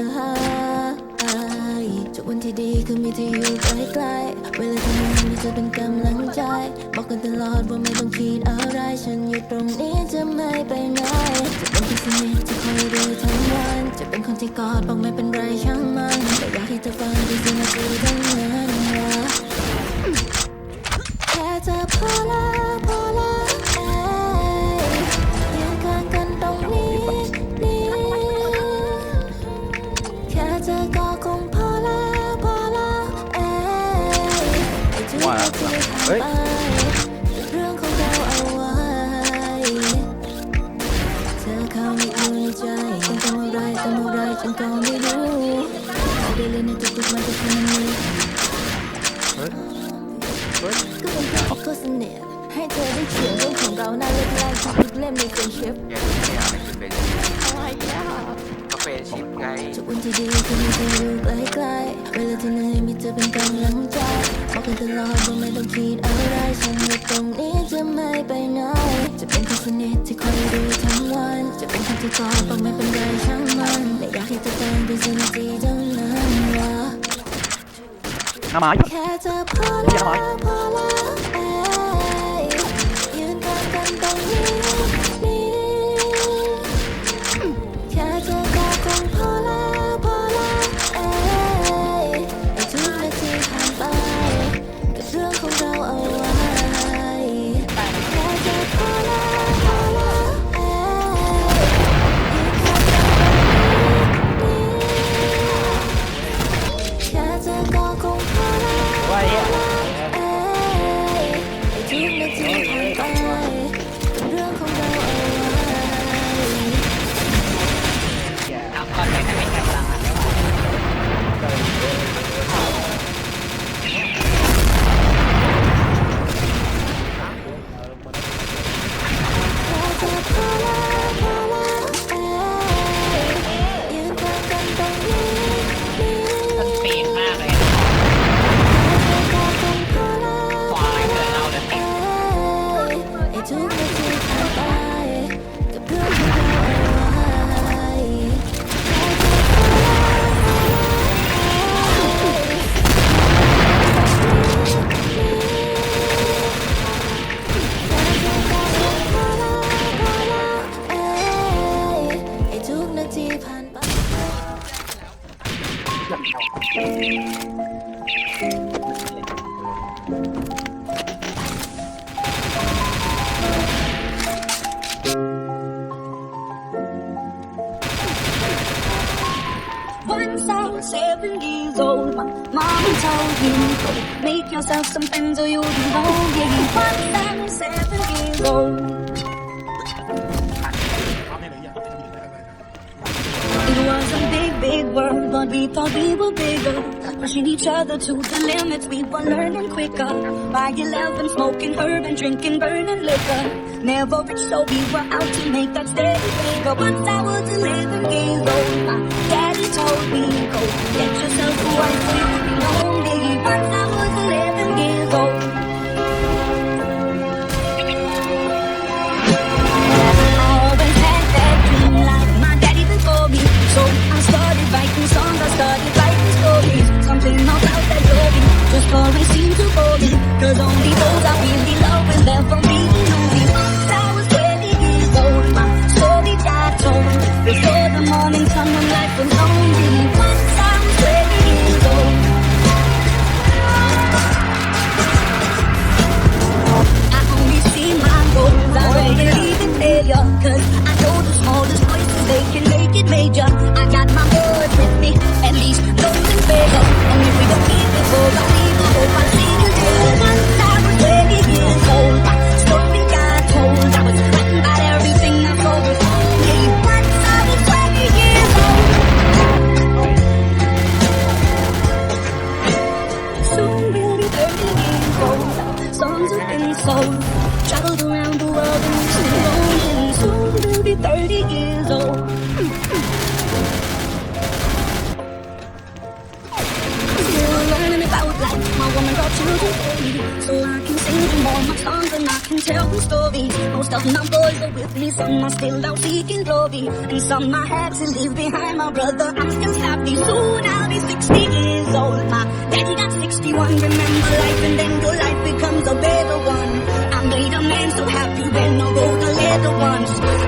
จะหายทุกวันที่ดีคือมีที่อยู่ใกล้ๆเวลาทำงานมีเธอเป็นกำลังใจ บอกกันตลอดว่าไม่ต้องคิดอะไร ฉันอยู่ตรงนี้จะไม่ไปไหนจะเป็นที่สนิทที่คอยดูทั้งวัน จะเป็นคนที่กอดบอกไม่เป็นไรช่างมันแต่อยากให้เธอฟังที่สิ่งที่ทั้งนั้น เลยในทุกๆวันที่ฉันมีเฮ้ยเฮ้ยก็เป็นเพื่อนที่ก็สนิทให้เธอได้เขียนเรื่องของเราหน้าเล่มแรกทุกเล่มในเฟรนชิพแกไหมอะไรเนชิปอะไรอะก็เป็นชิปไงทุกวันที่ดีคือมีเธออยู่ใกล้ๆเวลาที่เหนื่อยมีเธอเป็นกำลังใจบอกกันตลอดว่าไม่ต้องคิดอะไรฉันอยู่ตรงนี้จะไม่ไปไหนจะเป็นคนสนิทที่คอยดูทั้งวัน จะเป็นคนที่กอดบอกไม่เป็นไรช่างมันแต่อยากให้เธอฟังเป็นสิ่งที่เท่านั้นว่า หน้าหมา we thought we were bigger. Pushing each other to the limits, we were learning quicker. By 11, smoking herb and drinking burning liquor. Never rich, so we were out to make that steady figure. Once I was 11 years old, my daddy told me, go get yourself a wife you'll be lonely. Once I 的动的都。Sold. Traveled around the world and still lonely. Soon we'll be 30 years old. Still learning about life. My woman got children me, so I can sing them all my songs and I can tell them stories. Most of my boys are with me, some are still out seeking glory, and some I had to leave behind. My brother, I'm still happy. Soon I'll be 60 years old. My daddy got 61. Remember life, and then once.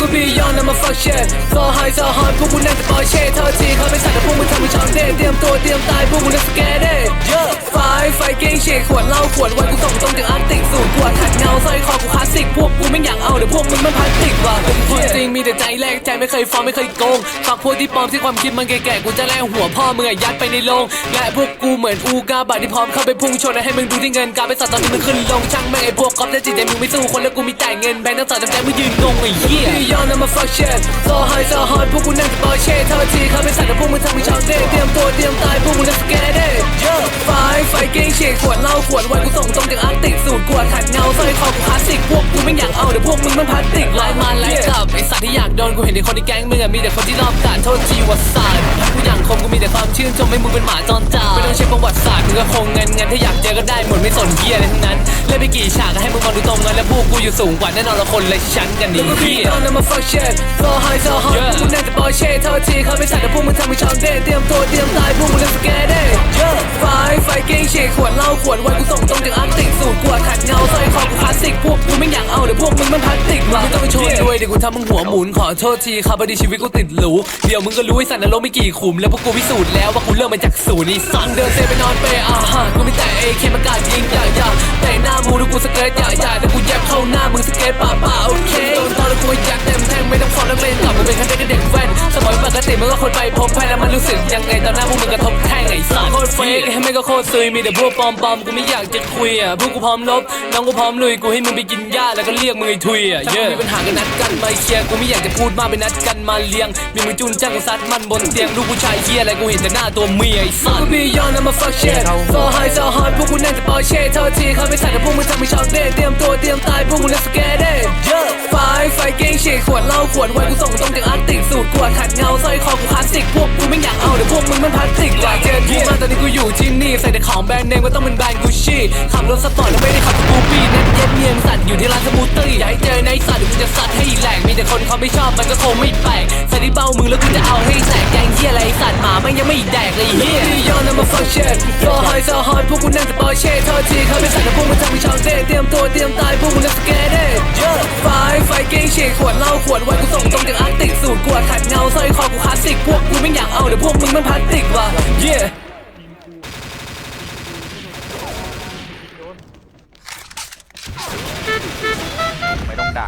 ก็พี่ย้อนนำมา fuck shit ซอไฮซอฮอนพวกกูนั่งแต่ปอยเช่เท่าทีเขาไม่สั่แต่พวกมึงทำมึงชอนเด้เตรียมตัวเตรียมตายพวกมึงจะสแกนเด้เยอะไฟไฟเก้งเชกขวดเหล้าขวดไวน์กูส่งตรงถึงอาร์ติกสูตรขวดขัดเงาสร้อยคอกูคลาสสิกพวกกูไม่อยากเอาเดี๋ยวพวกมึงมันพลาสติกว่ะเป็นคนจริงมีแต่ใจแรกใจไม่เคยฟ้องไม่เคยโกงฝากพวกที่ปลอมที่ความคิดมันแก่ๆกูจะแล่หัวพ่อมึงอะยัดไปในโรงและพวกกูเหมือนอูกาบาที่พร้อมเข้าไปพุ่งชนให้มึงดูที่เงินการไปสัตว์ตอนนี้มึงขึ้นลงช่างแม่งไอ้พวกก๊อฟแต่จิตใจมึงไม่สู้คนแล้วกูมีแต่เงินแบงค์ต้งสอดจำใจมึงยืนงงไอ้เหี้ยย้อนนำมา fuck shit โซไฮโซฮอนพวกกูนั่งแต่ปอยเช่เท่าทีเขาไม่สั่งแต่พวกมึงทำมึงชอนเด้เตรียมตัวเตรียมตายพวกมึงจะสแกนเด้เยอะไฟไฟเก้งเชกขวดเหล้าขวดไวน์กูส่งตรงจากอาร์ติกสูตรกวดขัดเงาสร้อยคอกูคลาสสิกพวกกูไม่อยากเอาเดี๋ยวพวกมึงมันพลาสติกไล่มาไล่กลับไอสัตว์ที่อยากโดนกูเห็นในคนในแก๊งมึงอะมีแต่คนที่รอบกาดโทษทีว่าสาดกูอย่างคมกูมีแต่ความชื่นชมให้มึงเป็นหมาจรจัด ต้องเช็คประวัติศาสตร์มึงก็คงเงินเงินถ้าอยากเจอก็ได้หมดไม่สนเหี้ยอะไรทั้งนั้นเล่นไปกี่ฉากก็ให้มึงมาดูตรงกันแล้วพวกกูอยู่สูงกว่าแน่นอนละคนเลยชั้นกันนี่เหี้ยนำมา fuck shit so high so hot พวกมึงนั่งแต่ปอยเช่เท่าทีเขาไม่สั่งแต่พวกมึงทำมึงชอนเด้เตรียมตัวเตรียมตายพวกมึงจะสแกนเด้ไฟไฟเก้งเชกขวดเหล้าขวดไวน์กูส่งตรงจากอาร์ติกสูตรกวดขัดเงาสร้อยคอกูคลาสสิกพวกกูไม่อยากเอาเดี๋ยวพวกมึงมันพลาสติกว่ะไม่ต้องโชว์ด้วยเดี๋ยวกูทำมึงหัวหมุนขอโทษทีครับพอดีชีวิตกูติดหรูเดี๋ยวมึงก็รู้ไอ้สัตว์นรกไม่กี่ขุมแล้วพวกกูพิสูจน์แล้วว่ากูเริ่มมาจากศูนย์นี่สัตว์เดินเซไปนอนเปย์อ่าฮะกูมีแต่เอเคมันกาดยิงอย่าอย่าแต่หน้ามูดูกูสเกิร์ตอย่าอย่าแต่กูแยบเข้าหน้ามึงสเกิร์ตป่าป่าโอเคโดนตอนแล้วกูยัดเต็มแทงไม่ต้องฟ้องนักเลงกลับมาเป็นแค่เด็กเด็กแว่นสมัยปกติมึงก็คนไปพบแพทย์แล้วมันรู้สึกยังไงตอนหน้าพวกมึงกระทบแท่งไอ้สัตว์โคตรเฟกให้ไม่ก็โคตรซุยมีแต่พวกปลอมปลอมกูไม่อยากจะคุยอะพวกกูพร้อมลบน้องกูพร้อมลุยกูให้มึงไปกินหญ้าแล้วก็เรียกมึงไอ้ทุยอะเยอะมีปัญหากันนัดกันมาเคลียร์กูไม่อยากจะพูดมากไปนัดกันมาเลี้ยงมีมึงจุนจ้างกูซัดมันบนเตียงลูกผู้ชายเฮียอะไรกูเห็นแต่หน้าตัวเมียไอ้สัตว์พี่ย้อนนำมา fuck shit so high so hot พวกกูนั่งแต่ปอยเช่เท่าทีเขาไม่สั่งแต่พวกมึงทำมึงชอนเด้เตรียมตัวเตรียมตายพวกมึงจะสแกนเด้เยอะไฟไฟเก้งเชกขวดเหล้าขวดไวน์กูส่งตรงจากอาร์ติกสูตรกวดขัดเงาสร้อยคอกูคลาสสิกพวกกูไม่อยากเอาเดี๋ยวพวกมึงมันพลาสติกอยากเจอกูมากตอนนี้กูอยู่ที่นี่ใส่แต่ของแบรนด์เนมก็ต้องเป็นแบรนด์กูชี่ขับรถสปอร์ตแล้วไม่ได้ขับสกูปี้เน็ตเย็ดเนียนสัตว์อยู่ที่ร้านสมูทตี้อย่าให้เจอในสัตว์เดี๋ยวกูจะซัดให้แหลกมีแต่คนเขาไม่ชอบมันก็คงไม่แปลกใส่ที่เบ้ามึงแล้วกูจะเอาให้แตกแกงเฮียอะไรไอ้สัตว์หมามันยังไม่แดกเลยเฮียที่ย้อนนำมา fuck shit so high so hot พวกกูนั่งแต่ปอยเช่โทษทีเขาไม่สั่งแต่พวกมึงทำมึงชอนเด้เตรียมตัวเตรียมตายพวกมึงจะสแกนเด้เยอะไฟไฟเก้งเชกขวดเหล้าขวดไวน์กูส่งตรงจากอาร์ติกสูตรกวดขัดเงาสร้อยคอกูคลาสสิกพวกกูไม่อยากเอาเดี๋ยวพวกมึงมันพลาสติกว่ะ yeah ไม่ต้องด่า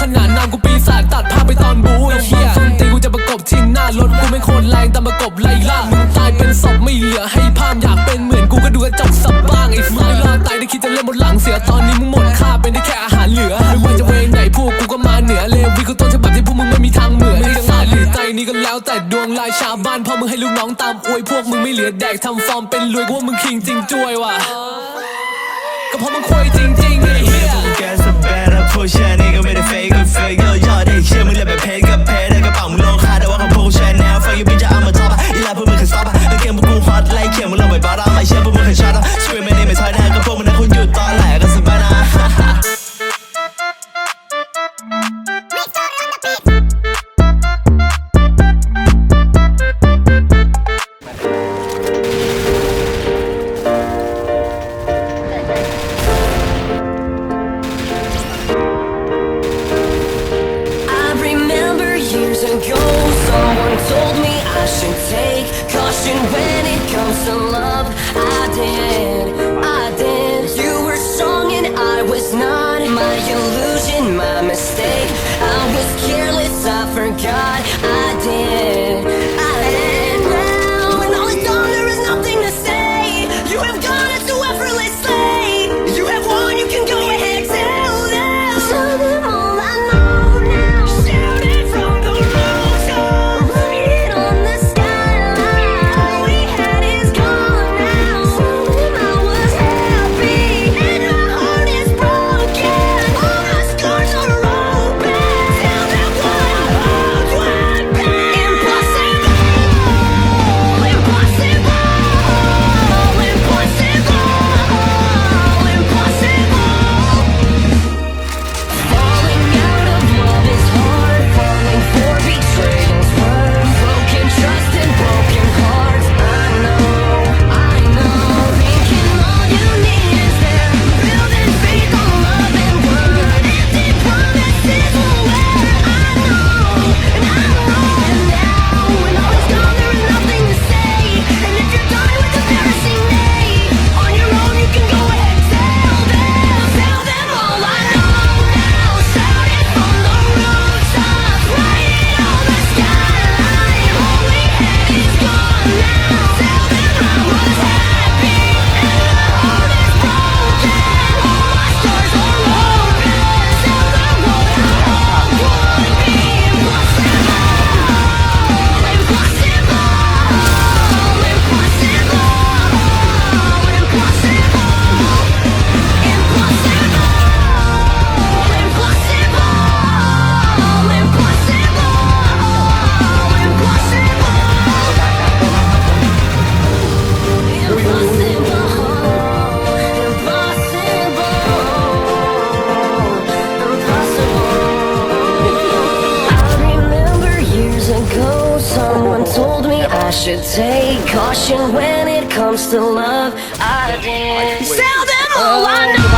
ขนาดนามกูปีศาจตัดภาพไปตอนบูไอ้เหี้ยส้นตีกูจะประกบทิ้งหน้ารถกูไม่โคตรแรงแต่ประกบไล่ล่ามึงตายเป็นศพไม่เหลือให้ภาพอยากเป็นเหมือนกูก็ดูกระจกสับบ้างไอ้สัตว์ล่าตายได้คิดจะเล่นบนหลังเสียตอนนี้มึงหมดค่าเป็นได้แค่อาหารเหลือไม่ว่าจะเวงไหนพวกกูก็มาเหนือเลวีกูต้นฉบับที่พวกมึงไม่มีทางเหมือนไอ้สัตว์หรือใจนี้ก็แล้วแต่ดวงลายชาวบ้านพอมึงให้ลูกน้องตามอวยพวกมึงไม่เหลือแดกทำฟอร์มเป็นรวยกูว่ามึงคิงจริงจ้วยว่ะก็เพราะมึงควยจริงๆ วกแชื่อนี่ก็ไม่ได้เฟกก็เฟกเยอะยอดได้เชื่อมึงเลยแบบเพจกับเพจได้กระเป๋ามึงโลคาแต่ว่าของพวกกูแชร์แนวฟังยูบิจะเอามาท็อปอะอีลาพวกมึงเคยสต็อปอะเกมพวกกูฮอตไล่เขียนมึงลงไปบาร์ดอะไม่เชื่อพวกมึงเคยช็อตอะสครีมไม่ different god. I I should take caution when it comes to love. I did. Tell them all I know.